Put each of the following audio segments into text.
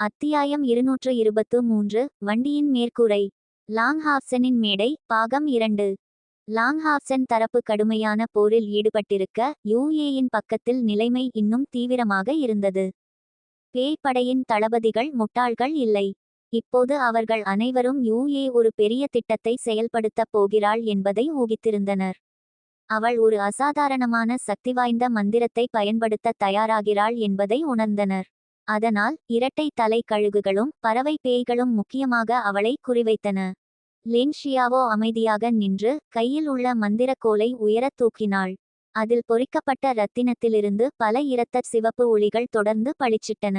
அத்தியாயம் இருநூற்று இருபத்து மூன்று வண்டியின் மேற்கூரை. லாங்ஹாப்சனின் மேடை பாகம் இரண்டு. லாங்ஹாப்சன் தரப்பு கடுமையான போரில் ஈடுபட்டிருக்க யூஏயின் பக்கத்தில் நிலைமை இன்னும் தீவிரமாக இருந்தது. பேய் படையின் தளபதிகள் முட்டாள்கள் இல்லை. இப்போது அவர்கள் அனைவரும் யூஏ ஒரு பெரிய திட்டத்தை செயல்படுத்தப் போகிறாள் என்பதை ஊகித்திருந்தனர். அவள் ஒரு அசாதாரணமான சக்தி வாய்ந்த மந்திரத்தை பயன்படுத்த தயாராகிறாள் என்பதை உணர்ந்தனர். அதனால் இரட்டை தலை கழுகுகளும் பறவை பேய்களும் முக்கியமாக அவளை குறிவைத்தன. லின்ஷியாவோ அமைதியாக நின்று கையில் உள்ள மந்திரக்கோலை உயரத் தூக்கினாள். அதில் பொறிக்கப்பட்ட இரத்தினத்திலிருந்து பல இரத்தச் சிவப்பு ஒளிகள் தொடர்ந்து பளிச்சிட்டன.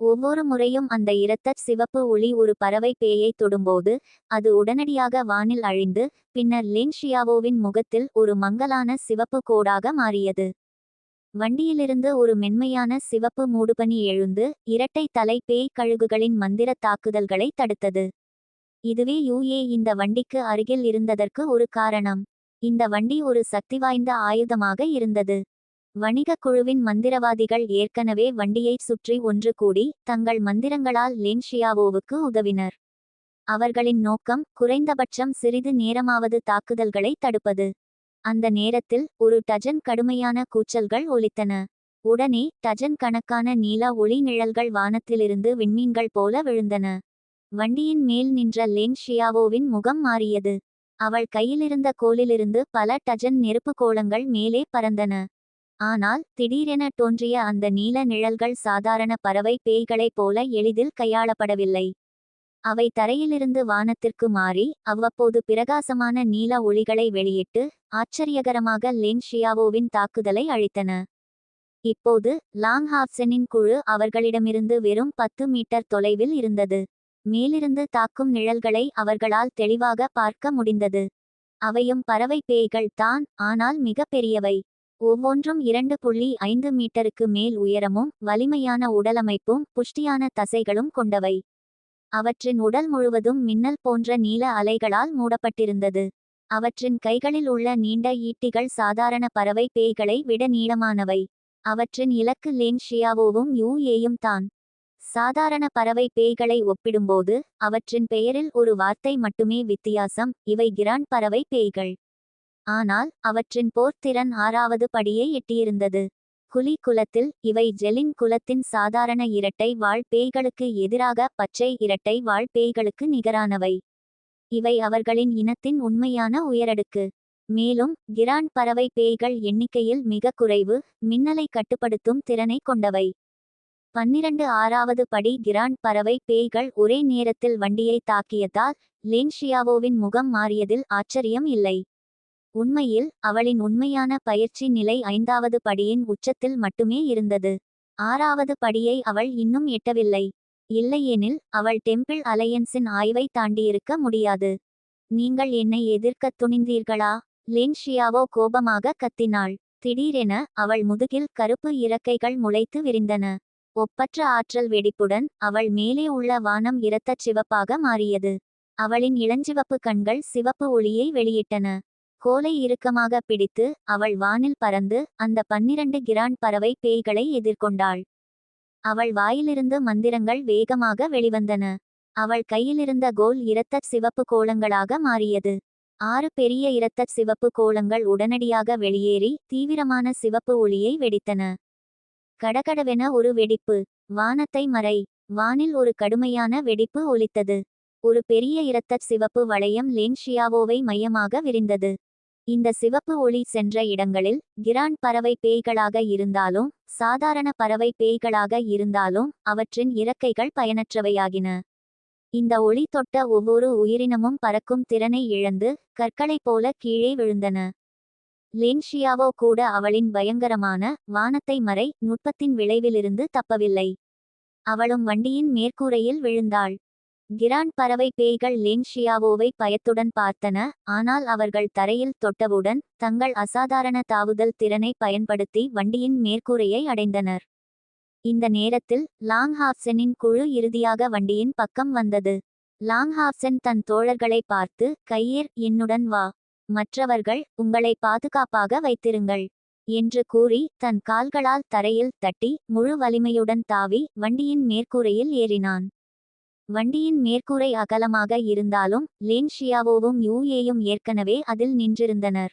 ஒவ்வொரு முறையும் அந்த இரத்தற் சிவப்பு ஒளி ஒரு பறவை பேயை தொடும்போது அது உடனடியாக வானில் அழிந்து பின்னர் லின்ஷியாவோவின் முகத்தில் ஒரு மங்கலான சிவப்பு கோடாக மாறியது. வண்டியிலிருந்து ஒரு மென்மையான சிவப்பு மூடுபனி எழுந்து இரட்டை தலை பேய் கழுகுகளின் மந்திர தாக்குதல்களை தடுத்தது. இதுவே யூஏ இந்த வண்டிக்கு அருகில் இருந்ததற்கு ஒரு காரணம். இந்த வண்டி ஒரு சக்தி வாய்ந்த ஆயுதமாக இருந்தது. வணிக குழுவின் மந்திரவாதிகள் ஏற்கனவே வண்டியைச் சுற்றி ஒன்று கூடி தங்கள் மந்திரங்களால் லேன்ஷியாவோவுக்கு உதவினர். அவர்களின் நோக்கம் குறைந்தபட்சம் சிறிது நேரமாவது தாக்குதல்களை தடுப்பது. அந்த நேரத்தில் ஒரு டஜன் கடுமையான கூச்சல்கள் ஒலித்தன. உடனே டஜன் கணக்கான நீலா ஒளி நிழல்கள் வானத்திலிருந்து விண்மீன்கள் போல விழுந்தன. வண்டியின் மேல் நின்ற லேங் ஷியாவோவின் முகம் மாறியது. அவள் கையிலிருந்த கோலிலிருந்து பல டஜன் நெருப்பு கோளங்கள் மேலே பறந்தன. ஆனால் திடீரென தோன்றிய அந்த நீல நிழல்கள் சாதாரண பறவை பேய்களைப் போல எளிதில் கையாளப்படவில்லை. அவை தரையிலிருந்து வானத்திற்கு மாறி அவ்வப்போது பிரகாசமான நீல ஒளிகளை வெளியிட்டு ஆச்சரியகரமாக லென்ஷியாவோவின் தாக்குதலை அழித்தன. இப்போது லாங் ஹாப்சனின் குழு அவர்களிடமிருந்து வெறும் பத்து மீட்டர் தொலைவில் இருந்தது. மேலிருந்து தாக்கும் நிழல்களை அவர்களால் தெளிவாக பார்க்க முடிந்தது. அவையும் பறவை பேய்கள் தான் ஆனால் மிக பெரியவை. ஒவ்வொன்றும் இரண்டு புள்ளி ஐந்து மீட்டருக்கு மேல் உயரமும் வலிமையான உடலமைப்பும் புஷ்டியான தசைகளும் கொண்டவை. அவற்றின் உடல் முழுவதும் மின்னல் போன்ற நீல அலைகளால் மூடப்பட்டிருந்தது. அவற்றின் கைகளில் உள்ள நீண்ட ஈட்டிகள் சாதாரண பறவை பேய்களை விட நீளமானவை. அவற்றின் இலக்கு லேன்ஷியாவோவும் யூ ஏயும் தான். சாதாரண பறவை பேய்களை ஒப்பிடும்போது அவற்றின் பெயரில் ஒரு வார்த்தை மட்டுமே வித்தியாசம் இவை கிராண்ட் பறவை பேய்கள். ஆனால் அவற்றின் போர்த்திறன் ஆறாவது படியை எட்டியிருந்தது. குலி குலத்தில் இவை ஜெலின் குலத்தின் சாதாரண இரட்டை வாழ் பேய்களுக்கு எதிராக பச்சை இரட்டை வாழ் பேய்களுக்கு நிகரானவை. இவை அவர்களின் இனத்தின் உண்மையான உயரடுக்கு. மேலும் கிராண்ட் பறவை பேய்கள் எண்ணிக்கையில் மிக குறைவு மின்னலை கட்டுப்படுத்தும் திறனை கொண்டவை. பன்னிரண்டு ஆறாவது படி கிராண்ட் பறவை பேய்கள் ஒரே நேரத்தில் வண்டியை தாக்கியதால் லேன்ஷியாவோவின் முகம் மாறியதில் ஆச்சரியம் இல்லை. உண்மையில் அவளின் உண்மையான பயிற்சி நிலை ஐந்தாவது படியின் உச்சத்தில் மட்டுமே இருந்தது. ஆறாவது படியை அவள் இன்னும் எட்டவில்லை. இல்லையெனில் அவள் டெம்பிள் அலையன்ஸின் ஆய்வை தாண்டியிருக்க முடியாது. நீங்கள் என்னை எதிர்க்கத் துணிந்தீர்களா? லேன்ஷியாவோ கோபமாக கத்தினாள். திடீரென அவள் முதுகில் கருப்பு இறக்கைகள் முளைத்து விரிந்தன. ஒப்பற்ற ஆற்றல் வெடிப்புடன் அவள் மேலே உள்ள வானம் இரத்தச் சிவப்பாக மாறியது. அவளின் இளஞ்சிவப்பு கண்கள் சிவப்பு ஒளியை வெளியிட்டன. கோலை இறுக்கமாக பிடித்து அவள் வானில் பறந்து அந்த பன்னிரண்டு கிராண்ட் பறவை பேய்களை எதிர்கொண்டாள். அவள் வாயிலிருந்து மந்திரங்கள் வேகமாக வெளிவந்தன. அவள் கையிலிருந்த கோல் இரத்த சிவப்பு கோலங்களாக மாறியது. ஆறு பெரிய இரத்த சிவப்பு கோலங்கள் உடனடியாக வெளியேறி தீவிரமான சிவப்பு ஒளியை வெடித்தன. கடகடவென ஒரு வெடிப்பு. வானத்தை மறை. வானில் ஒரு கடுமையான வெடிப்பு ஒலித்தது. ஒரு பெரிய இரத்த சிவப்பு வளையம் லேன்ஷியாவோவை மையமாக விரிந்தது. இந்த சிவப்பு ஒளி சென்ற இடங்களில் கிராண்ட் பறவை பேய்களாக இருந்தாலும் சாதாரண பறவை பேய்களாக இருந்தாலும் அவற்றின் இறக்கைகள் பயனற்றவையாகின. இந்த ஒளி தொட்ட ஒவ்வொரு உயிரினமும் பறக்கும் திறனை இழந்து கற்களைப் போல கீழே விழுந்தன. லேன்ஷியாவோ கூட அவளின் பயங்கரமான வானத்தை மறை நுட்பத்தின் விளைவிலிருந்து தப்பவில்லை. அவளும் வண்டியின் மேற்கூரையில் விழுந்தாள். கிராண்ட் பறவை பேய்கள் லேன்ஷியாவோவை பயத்துடன் பார்த்தன ஆனால் அவர்கள் தரையில் தொட்டவுடன் தங்கள் அசாதாரண தாவுதல் திறனை பயன்படுத்தி வண்டியின் மேற்கூரையை அடைந்தனர். இந்த நேரத்தில் லாங்ஹாப்சனின் குழு இறுதியாக வண்டியின் பக்கம் வந்தது. லாங்ஹாப்சன் தன் தோழர்களை பார்த்து கையேர் என்னுடன் வா. மற்றவர்கள் உங்களை பாதுகாப்பாக வைத்திருங்கள் என்று கூறி தன் கால்களால் தரையில் தட்டி முழு வலிமையுடன் தாவி வண்டியின் மேற்கூரையில் ஏறினான். வண்டியின் மேற்கூரை அகலமாக இருந்தாலும் லேன் ஷியாவோவும் யூஏயும் ஏற்கனவே அதில் நின்றிருந்தனர்.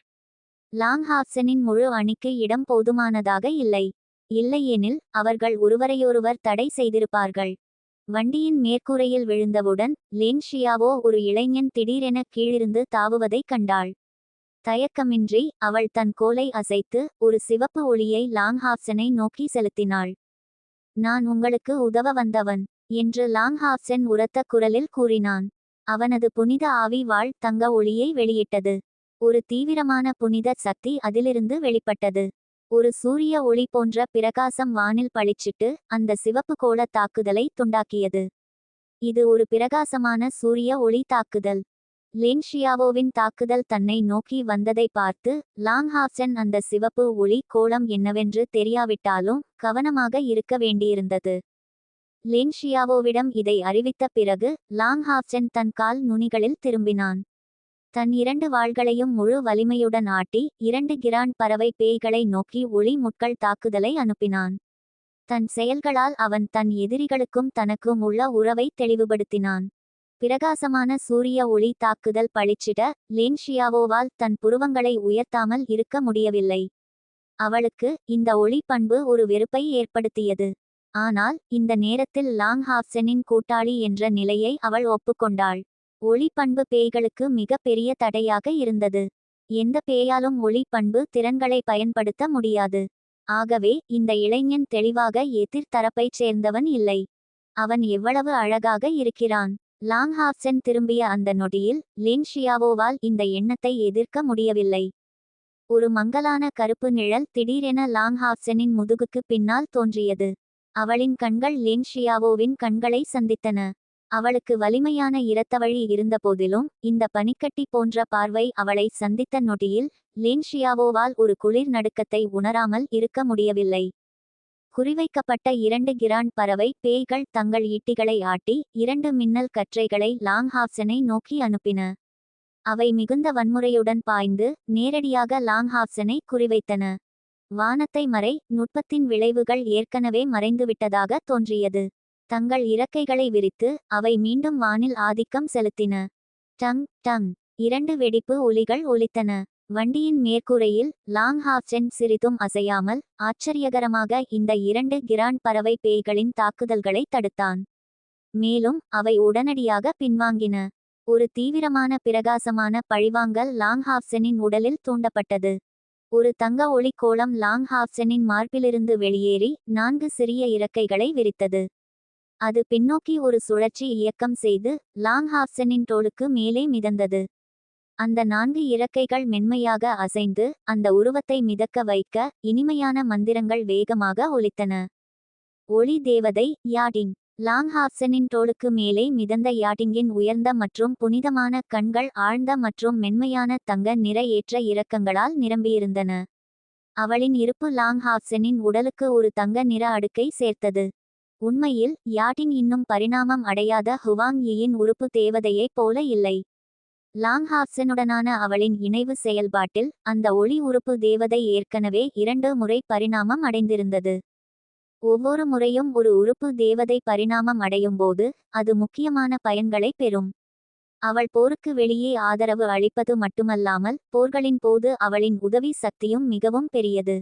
லாங் ஹாப்சனின் முழு அணிக்கு இடம் போதுமானதாக இல்லை. இல்லையெனில் அவர்கள் ஒருவரையொருவர் தடை செய்திருப்பார்கள். வண்டியின் மேற்கூரையில் விழுந்தவுடன் லேன் ஷியாவோ ஒரு இளைஞன் திடீரென கீழிருந்து தாவுவதைக் கண்டாள். தயக்கமின்றி அவள் தன் கோலை அசைத்து ஒரு சிவப்பு ஒளியை லாங்ஹாப்சனை நோக்கி செலுத்தினாள். நான் உங்களுக்கு உதவ வந்தவன். என்று லாங்ஹாப்சன் உரத்த குரலில் கூறினான். அவனது புனித ஆவி வாழ் தங்க ஒளியை வெளியிட்டது. ஒரு தீவிரமான புனித சக்தி அதிலிருந்து வெளிப்பட்டது. ஒரு சூரிய ஒளி போன்ற பிரகாசம் வானில் பளிச்சிட்டு அந்த சிவப்பு கோள தாக்குதலை துண்டாக்கியது. இது ஒரு பிரகாசமான சூரிய ஒளி தாக்குதல். லேன்ஷியாவோவின் தாக்குதல் தன்னை நோக்கி வந்ததை பார்த்து லாங்ஹாப்சன் அந்த சிவப்பு ஒளி கோளம் என்னவென்று தெரியாவிட்டாலும் கவனமாக இருக்க வேண்டியிருந்தது. லின்ஷியாவோவிடம் இதை அறிவித்த பிறகு லாங்ஹாப்சன் தன் கால் நுனிகளில் திரும்பினான். தன் இரண்டு வாள்களையும் முழு வலிமையுடன் ஆட்டி இரண்டு கிரான் பறவை பேய்களை நோக்கி ஒளி முட்கள் தாக்குதலை அனுப்பினான். தன் செயல்களால் அவன் தன் எதிரிகளுக்கும் தனக்கும் உள்ள உறவை தெளிவுபடுத்தினான். பிரகாசமான சூரிய ஒளி தாக்குதல் பளிச்சிட லேன்ஷியாவோவால் தன் புருவங்களை உயர்த்தாமல் இருக்க முடியவில்லை. அவளுக்கு இந்த ஒளி பண்பு ஒரு வெறுப்பை ஏற்படுத்தியது. ஆனால் இந்த நேரத்தில் லாங் ஹாப்சனின் கூட்டாளி என்ற நிலையை அவள் ஒப்புக்கொண்டாள். ஒளி பண்பு பேய்களுக்கு மிக பெரிய தடையாக இருந்தது. எந்த பேயாலும் ஒளி பண்பு திறன்களை பயன்படுத்த முடியாது. ஆகவே இந்த இளைஞன் தெளிவாக எதிர் தரப்பைச் சேர்ந்தவன் இல்லை. அவன் எவ்வளவு அழகாக இருக்கிறான். லாங் ஹாப்சன் திரும்பிய அந்த நொடியில் லின்ஷியாவோவால் இந்த எண்ணத்தை எதிர்க்க முடியவில்லை. ஒரு மங்கலான கருப்பு நிழல் திடீரென லாங் ஹாப்சனின் முதுகுக்கு பின்னால் தோன்றியது. அவளின் கண்கள் லேன்ஷியாவோவின் கண்களை சந்தித்தன. அவளுக்கு வலிமையான இரத்தவழி இருந்தபோதிலும் இந்த பனிக்கட்டி போன்ற பார்வை அவளை சந்தித்த நொடியில் லேன்ஷியாவோவால் ஒரு குளிர் நடுக்கத்தை உணராமல் இருக்க முடியவில்லை. குறிவைக்கப்பட்ட இரண்டு கிராண்ட் பறவை பேய்கள் தங்கள் ஈட்டிகளை ஆட்டி இரண்டு மின்னல் கற்றைகளை லாங்ஹாப்சனை நோக்கி அனுப்பின. அவை மிகுந்த வன்முறையுடன் பாய்ந்து நேரடியாக லாங்ஹாப்சனை குறிவைத்தன. வானத்தை மறை நுட்பத்தின் விளைவுகள் ஏற்கனவே மறைந்துவிட்டதாக தோன்றியது. தங்கள் இறக்கைகளை விரித்து அவை மீண்டும் வானில் ஆதிக்கம் செலுத்தின. Tongue tongue. இரண்டு வெடிப்பு ஒலிகள் ஒலித்தன. வண்டியின் மேற்கூரையில் லாங் ஹாப்சென் சிறிதும் அசையாமல் ஆச்சரியகரமாக இந்த இரண்டு கிரான் பறவை பேய்களின் தாக்குதல்களை தடுத்தான். மேலும் அவை உடனடியாக பின்வாங்கின. ஒரு தீவிரமான பிரகாசமான பழிவாங்கல் லாங் ஹாப்சனின் உடலில் தூண்டப்பட்டது. ஒரு தங்க ஒளி லாங் ஹாப்சனின் மார்பிலிருந்து வெளியேறி நான்கு சிறிய இறக்கைகளை விரித்தது. அது பின்னோக்கி ஒரு சுழற்சி இயக்கம் செய்து லாங் ஹாப்சனின் தோளுக்கு மேலே மிதந்தது. அந்த நான்கு இறக்கைகள் மென்மையாக அசைந்து அந்த உருவத்தை மிதக்க வைக்க இனிமையான மந்திரங்கள் வேகமாக ஒலித்தன. ஒளி தேவதை யாடிங் லாங்ஹாப்சனின் தோளுக்கு மேலே மிதந்த யாட்டிங்கின் உயர்ந்த மற்றும் புனிதமான கண்கள் ஆழ்ந்த மற்றும் மென்மையான தங்க நிற ஏற்ற இறக்கங்களால் நிரம்பியிருந்தன. அவளின் இருப்பு லாங்ஹாப்சனின் உடலுக்கு ஒரு தங்க நிற அடுக்கை சேர்த்தது. உண்மையில் யாட்டிங் இன்னும் பரிணாமம் அடையாத ஹுவாங் யியின் உறுப்பு தேவதையைப் போல இல்லை. லாங்ஹாப்சனுடனான அவளின் இணைவு செயல்பாட்டில் அந்த ஒளி உறுப்பு தேவதை ஏற்கனவே இரண்டு முறை பரிணாமம் அடைந்திருந்தது. ஒவ்வொரு முறையும் ஒரு உறுப்பு தேவதை பரிணாமம் அடையும்போது அது முக்கியமான பயன்களை பெறும். அவள் போருக்கு வெளியே ஆதரவு அளிப்பது மட்டுமல்லாமல் போர்களின் போது அவளின் உதவி சக்தியும் மிகவும் பெரியது.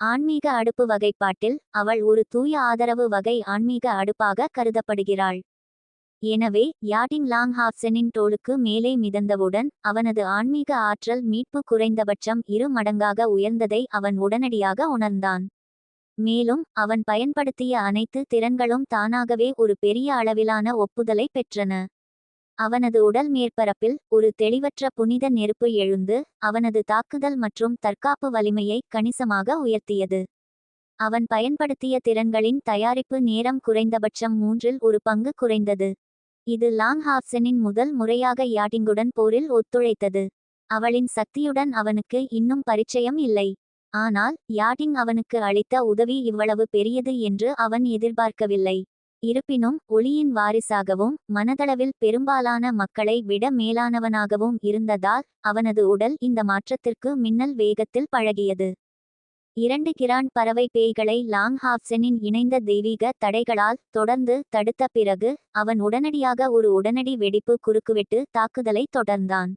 ஆன்மீக அடுப்பு வகைப்பாட்டில் அவள் ஒரு தூய ஆதரவு வகை ஆன்மீக அடுப்பாக கருதப்படுகிறாள். எனவே யாட்டிங் லாங் ஹாப்சனின் தோளுக்கு மேலே மிதந்தவுடன் அவனது ஆன்மீக ஆற்றல் மீட்பு குறைந்தபட்சம் இரு மடங்காக உயர்ந்ததை அவன் உடனடியாக உணர்ந்தான். மேலும் அவன் பயன்படுத்திய அனைத்து திறன்களும் தானாகவே ஒரு பெரிய அளவிலான ஒப்புதலை பெற்றன. அவனது உடல் மேற்பரப்பில் ஒரு தெளிவற்ற புனித நெருப்பு எழுந்து அவனது தாக்குதல் மற்றும் தற்காப்பு வலிமையை கணிசமாக உயர்த்தியது. அவன் பயன்படுத்திய திறன்களின் தயாரிப்பு நேரம் குறைந்தபட்சம் மூன்றில் ஒரு பங்கு குறைந்தது. இது லாங் ஹாப்சனின் முதல் முறையாக யாட்டிங்குடன் போரில் ஒத்துழைத்தது. அவளின் சக்தியுடன் அவனுக்கு இன்னும் பரிச்சயம் இல்லை. ஆனால் யாட்டிங் அவனுக்கு அளித்த உதவி இவ்வளவு பெரியது என்று அவன் எதிர்பார்க்கவில்லை. இருப்பினும் ஒளியின் வாரிசாகவும் மனதளவில் பெரும்பாலான மக்களை விட மேலானவனாகவும் இருந்ததால் அவனது உடல் இந்த மாற்றத்திற்கு மின்னல் வேகத்தில் பழகியது. இரண்டு கிரான் பறவை பேய்களை லாங் ஹாப்சனின் இணைந்த தெய்வீக தடைகளால் தொடர்ந்து தடுத்த பிறகு அவன் உடனடியாக ஒரு உடனடி வெடிப்பு குறுக்குவெட்டு தாக்குதலை தொடர்ந்தான்.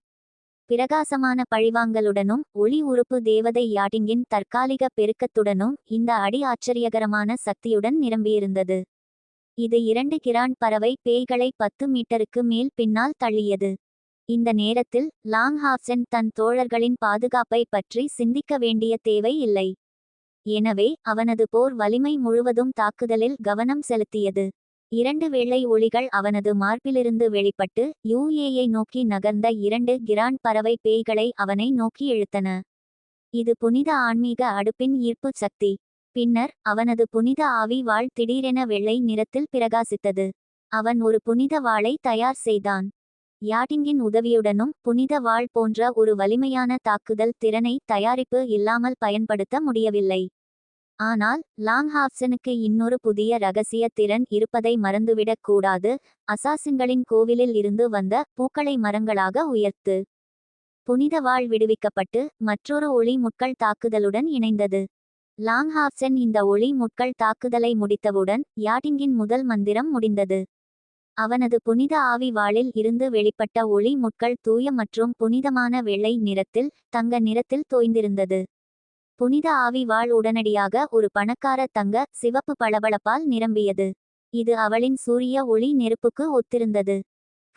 பிரகாசமான பழிவாங்கலுடனும் ஒளி உறுப்பு தேவதை யாட்டிங்கின் தற்காலிக பெருக்கத்துடனும் இந்த அடி ஆச்சரியகரமான சக்தியுடன் நிரம்பியிருந்தது. இது இரண்டு கிரான் பறவை பேய்களை பத்து மீட்டருக்கு மேல் பின்னால் தள்ளியது. இந்த நேரத்தில் லாங் ஹாப்சன் தன் தோழர்களின் பாதுகாப்பை பற்றி சிந்திக்க வேண்டிய தேவை இல்லை. எனவே அவனது போர் வலிமை முழுவதும் தாக்குதலில் கவனம் செலுத்தியது. இரண்டு வெள்ளை ஒளிகள் அவனது மார்பிலிருந்து வெளிப்பட்டு யூஏயை நோக்கி நகர்ந்த இரண்டு கிராண்ட் பறவை பேய்களை அவனை நோக்கி இழுத்தன. இது புனித ஆன்மீக அடுப்பின் ஈர்ப்பு சக்தி. பின்னர் அவனது புனித ஆவி வாழ் திடீரென வெள்ளை நிறத்தில் பிரகாசித்தது. அவன் ஒரு புனித வாளை தயார் செய்தான். யாட்டிங்கின் உதவியுடனும் புனித வாள் போன்ற ஒரு வலிமையான தாக்குதல் திறனை தயாரிப்பு இல்லாமல் பயன்படுத்த முடியவில்லை. ஆனால் லாங்ஹாப்சனுக்கு இன்னொரு புதிய ரகசிய திறன் இருப்பதை மறந்துவிடக் கூடாது. அசாசின்களின் கோவிலில் இருந்து வந்த பூக்களை மரங்களாக உயர்த்து புனித வாழ் விடுவிக்கப்பட்டு மற்றொரு ஒளி முட்கள் தாக்குதலுடன் இணைந்தது. லாங்ஹாப்சன் இந்த ஒளி முட்கள் தாக்குதலை முடித்தவுடன் யாட்டிங்கின் முதல் மந்திரம் முடிந்தது. அவனது புனித ஆவி வாளில் இருந்து வெளிப்பட்ட ஒளி முட்கள் தூய மற்றும் புனிதமான வெள்ளை நிறத்தில் தங்க நிறத்தில் தோய்ந்திருந்தது. புனித ஆவி வாழ் உடனடியாக ஒரு பணக்கார தங்க சிவப்பு பளபளப்பால் நிரம்பியது. இது அவளின் சூரிய ஒளி நெருப்புக்கு ஒத்திருந்தது.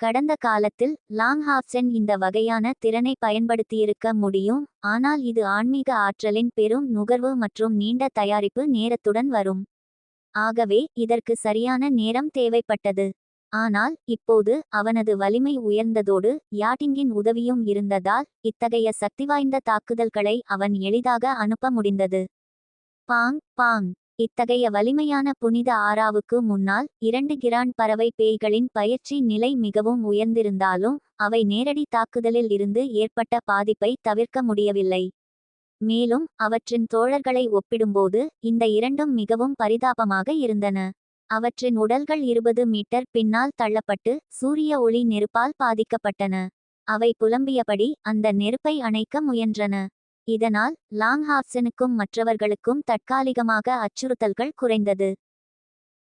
கடந்த காலத்தில் லாங் ஹாப்சன் இந்த வகையான திறனை பயன்படுத்தியிருக்க முடியும் ஆனால் இது ஆன்மீக ஆற்றலின் பெரும் நுகர்வு மற்றும் நீண்ட தயாரிப்பு நேரத்துடன் வரும். ஆகவே இதற்கு சரியான நேரம் தேவைப்பட்டது. ஆனால் இப்போது அவனது வலிமை உயர்ந்ததோடு யாட்டிங்கின் உதவியும் இருந்ததால் இத்தகைய சக்திவாய்ந்த தாக்குதல்களை அவன் எளிதாக அனுப்ப முடிந்தது. பாங் பாங். இத்தகைய வலிமையான புனித ஆறாவுக்கு முன்னால் இரண்டு கிராண்ட் பறவை பேய்களின் பயிற்சி நிலை மிகவும் உயர்ந்திருந்தாலும் அவை நேரடி தாக்குதலில் இருந்து ஏற்பட்ட பாதிப்பை தவிர்க்க முடியவில்லை. மேலும் அவற்றின் தோழர்களை ஒப்பிடும்போது இந்த இரண்டும் மிகவும் பரிதாபமாக இருந்தன. அவற்றின் உடல்கள் இருபது மீட்டர் பின்னால் தள்ளப்பட்டு சூரிய ஒளி நெருப்பால் பாதிக்கப்பட்டன. அவை புலம்பியபடி அந்த நெருப்பை அணைக்க முயன்றன. இதனால் லாங் ஹாப்சனுக்கும் மற்றவர்களுக்கும் தற்காலிகமாக அச்சுறுத்தல்கள் குறைந்தது.